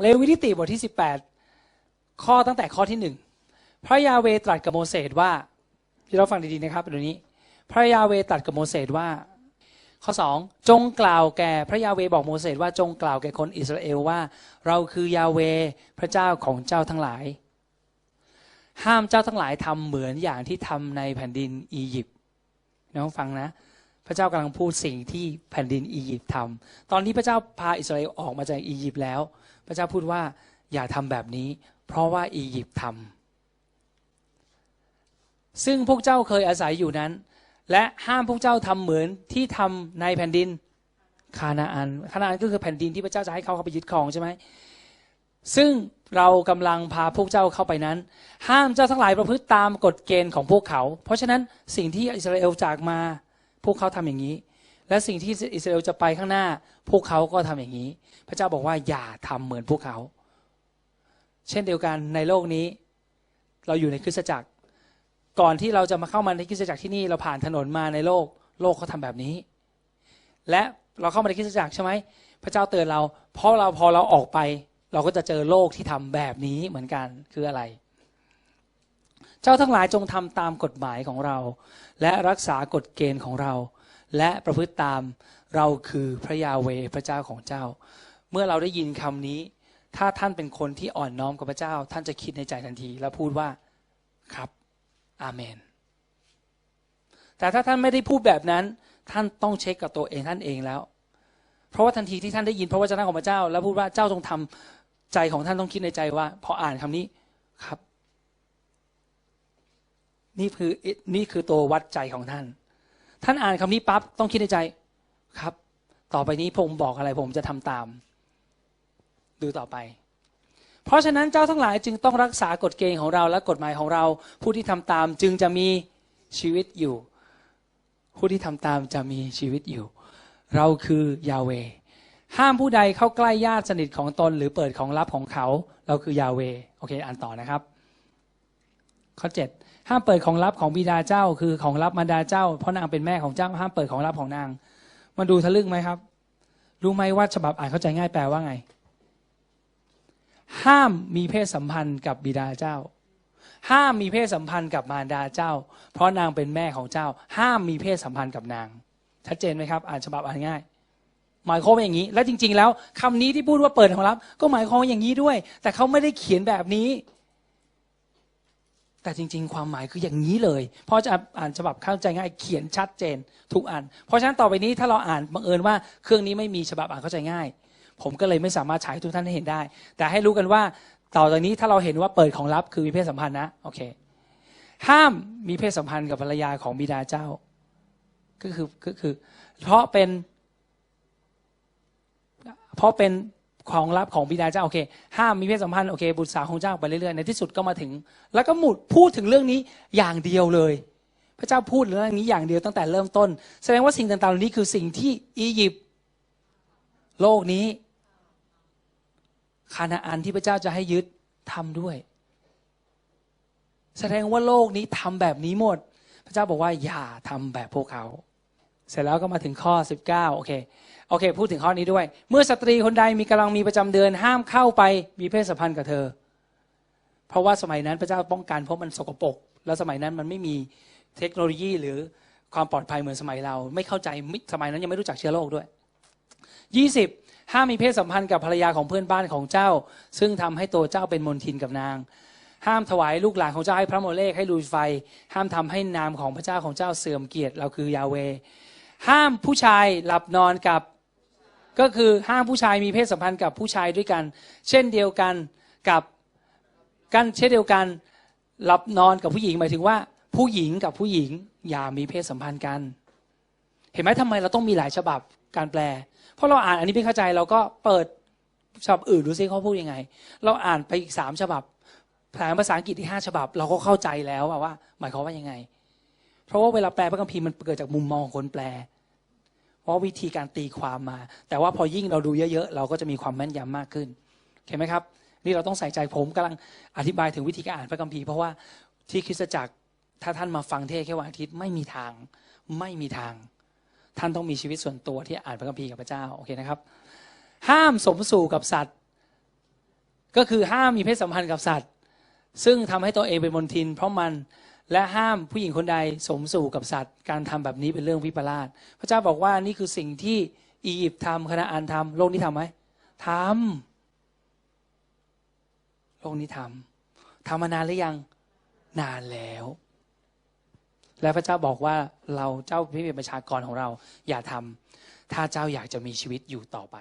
เลวีนิติบทที่ 18 ข้อตั้งแต่ข้อที่หนึ่งพระยาเวตรัสกับโมเสสว่าที่เราฟังดีๆนะครับเดี๋ยวนี้ พระยาเวตรัสกับโมเสสว่า ข้อสองจงกล่าวแก่พระยาเวบอกโมเสสว่าจงกล่าวแก่คนอิสราเอลว่า เราคือยาเวพระเจ้าของเจ้าทั้งหลาย ห้ามเจ้าทั้งหลายทำเหมือนอย่างที่ทำในแผ่นดินอียิปต์น้องฟังนะ พระเจ้ากำลังพูดสิ่งที่แผ่นดินอียิปต์ทำตอนนี้พระเจ้าพาอิสราเอลออกมาจากอียิปต์แล้ว พระเจ้าพูดว่าอย่าทำแบบนี้ เพราะว่าอียิปต์ทำซึ่งพวกเจ้าเคยอาศัยอยู่นั้น และห้ามพวกเจ้าทำเหมือนที่ทำในแผ่นดินคานาอันคานาอันก็คือแผ่นดินที่พระเจ้าจะให้เขาเข้าไปยึดครองใช่ไหมซึ่งเรากำลังพาพวกเจ้าเข้าไปนั้น ห้ามเจ้าทั้งหลายประพฤติตามกฎเกณฑ์ของพวกเขา เพราะฉะนั้นสิ่งที่อิสราเอลจากมา พวกเขาทำอย่างนี้ และสิ่งที่อิสราเอลจะไปข้างหน้า พวกเขาก็ทำอย่างนี้ พระเจ้าบอกว่าอย่าทำเหมือนพวกเขา เช่นเดียวกันในโลกนี้ เราอยู่ในคริสตจักร ก่อนที่เราจะมาเข้ามาในคริสตจักรที่นี่เราผ่านถนนมาในโลก โลกเขาทาแบบนี้ และเราเข้ามาในคริสตจักรใช่ไหมพระเจ้าเตือนเรา เพราะเราพอเราออกไป เราก็จะเจอโลกที่ทำแบบนี้เหมือนกันคืออะไรเจ้าทั้งหลายจงทำตามกฎหมายของเรา และรักษากฎเกณฑ์ของเรา และประพฤติตามเราคือพระยาเวพระเจ้าของเจ้า เมื่อเราได้ยินคำนี้ ถ้าท่านเป็นคนที่อ่อนน้อมกับพระเจ้า ท่านจะคิดในใจทันที แล้วพูดว่าครับ อาเมน แต่ถ้าท่านไม่ได้พูดแบบนั้น ท่านต้องเช็คกับตัวเองท่านเองแล้ว เพราะว่าทันทีที่ท่านได้ยินพระวจนะของพระเจ้า แล้วพูดว่าเจ้าจงทำใจของท่านต้องคิดในใจว่า พออ่านคำนี้ครับ นี่คือนี่คือตัววัดใจของท่าน ท่านอ่านคำนี้ปั๊บต้องคิดในใจครับ ต่อไปนี้ผมบอกอะไรผมจะทำตาม ดูต่อไป เพราะฉะนั้นเจ้าทั้งหลายจึงต้องรักษากฎเกณฑ์ของเราและกฎหมายของเรา ผู้ที่ทำตามจึงจะมีชีวิตอยู่ ผู้ที่ทำตามจะมีชีวิตอยู่ เราคือยาเว ห้ามผู้ใดเข้าใกล้ญาติสนิทของตน หรือเปิดของลับของเขา เราคือยาเว โอเค อ่านต่อนะครับ ข้อเจ็ดห้ามเปิดของลับของบิดาเจ้า คือของลับมารดาเจ้า เพราะนางเป็นแม่ของเจ้า ห้ามเปิดของลับของนาง มาดูทะลึ่งไหมครับ รู้ไหมว่าฉบับอ่านเข้าใจง่ายแปลว่าไง ห้ามมีเพศสัมพันธ์กับบิดาเจ้า ห้ามมีเพศสัมพันธ์กับมารดาเจ้า เพราะนางเป็นแม่ของเจ้า ห้ามมีเพศสัมพันธ์กับนาง ชัดเจนไหมครับ อ่านฉบับอ่านง่ายหมายความว่าอย่างนี้ และจริง ๆ แล้วคำนี้ที่พูดว่าเปิดของลับ ก็หมายความว่าอย่างนี้ด้วย แต่เขาไม่ได้เขียนแบบนี้ แต่จริง ๆ ความหมายคืออย่างนี้เลยเพราะจะอ่านฉบับเข้าใจง่ายเขียนชัดเจนทุกอัน เพราะฉะนั้นต่อไปนี้ถ้าเราอ่านบังเอิญว่าเครื่องนี้ไม่มีฉบับอ่านเข้าใจง่าย ผมก็เลยไม่สามารถฉายทุกท่านให้เห็นได้ แต่ให้รู้กันว่าต่อจากนี้ถ้าเราเห็นว่าเปิดของลับคือมีเพศสัมพันธ์นะโอเคห้ามมีเพศสัมพันธ์กับภรรยาของบิดาเจ้า ก็คือก็คือ เพราะเป็น เพราะเป็น ของลับของบิดาเจ้าโอเค ห้ามมีเพศสัมพันธ์โอเค บุตรสาวของเจ้าไปเรื่อยๆในที่สุดก็มาถึง แล้วก็หมุดพูดถึงเรื่องนี้อย่างเดียวเลย พระเจ้าพูดเรื่องนี้อย่างเดียวตั้งแต่เริ่มต้น แสดงว่าสิ่งต่างๆเหล่านี้คือสิ่งที่อียิปต์โลกนี้คานาอันที่พระเจ้าจะให้ยึดทำด้วย แสดงว่าโลกนี้ทำแบบนี้หมด พระเจ้าบอกว่าอย่าทำแบบพวกเขา เสร็จแล้วก็มาถึงข้อ 19โอเค โอเค พูดถึงข้อนี้ด้วย เมื่อสตรีคนใดมีกำลังมีประจำเดือนห้ามเข้าไปมีเพศสัมพันธ์กับเธอ เพราะว่าสมัยนั้นพระเจ้าป้องกันเพราะมันสกปรกแล้วสมัยนั้นมันไม่มีเทคโนโลยีหรือความปลอดภัยเหมือนสมัยเรา ไม่เข้าใจสมัยนั้นยังไม่รู้จักเชื้อโรคด้วยยี่สิบห้ามมีเพศสัมพันธ์กับภรรยาของเพื่อนบ้านของเจ้า ซึ่งทำให้ตัวเจ้าเป็นมนทินกับนาง ห้ามถวายลูกหลานของเจ้าให้พระโมเลกให้ลุยไฟ ห้ามทำให้นามของพระเจ้าของเจ้าเสื่อมเกียรติเราคือยาเว ห้ามผู้ชายหลับนอนกับ ก็คือห้ามผู้ชายมีเพศสัมพันธ์กับผู้ชายด้วยกัน เช่นเดียวกันกับกันเช่นเดียวกันหลับนอนกับผู้หญิงหมายถึงว่า ผู้หญิงกับผู้หญิงอย่ามีเพศสัมพันธ์กัน เห็นไหมทำไมเราต้องมีหลายฉบับการแปล เพราะเราอ่านอันนี้ไม่เข้าใจเราก็เปิดฉบับอื่นดูซิเขาพูดยังไง เราอ่านไปอีกสามฉบับแปลภาษาอังกฤษที่ห้าฉบับ เราก็เข้าใจแล้วว่า หมายความว่ายังไง เพราะว่าเวลาแปลพระคัมภีร์มันเกิดจากมุมมองคนแปล เพราะวิธีการตีความมา แต่ว่าพอยิ่งเราดูเยอะๆ เราก็จะมีความแม่นยำมากขึ้นเห็นไหมครับ นี่เราต้องใส่ใจผมกำลังอธิบายถึงวิธีการอ่านพระคัมภีร์เพราะว่าที่คริสตจักรถ้าท่านมาฟังเทศแค่วันอาทิตย์ไม่มีทางไม่มีทาง ท่านต้องมีชีวิตส่วนตัวที่อ่านพระคัมภีร์กับพระเจ้าโอเคนะครับ ห้ามสมสู่กับสัตว์ ก็คือห้ามมีเพศสัมพันธ์กับสัตว์ ซึ่งทำให้ตัวเองเป็นมลทิน เพราะมัน และห้ามผู้หญิงคนใดสมสู่กับสัตว์ การทำแบบนี้เป็นเรื่องวิปลาสพระเจ้าบอกว่านี่คือสิ่งที่อียิปต์ทำคณะอันทำโลกนี้ทำไหมทำโลกนี้ทำทำมานานหรือยัง นานแล้ว และพระเจ้าบอกว่าเราเจ้าพิเป็นประชากรของเรา อย่าทำถ้าเจ้าอยากจะมีชีวิตอยู่ต่อไป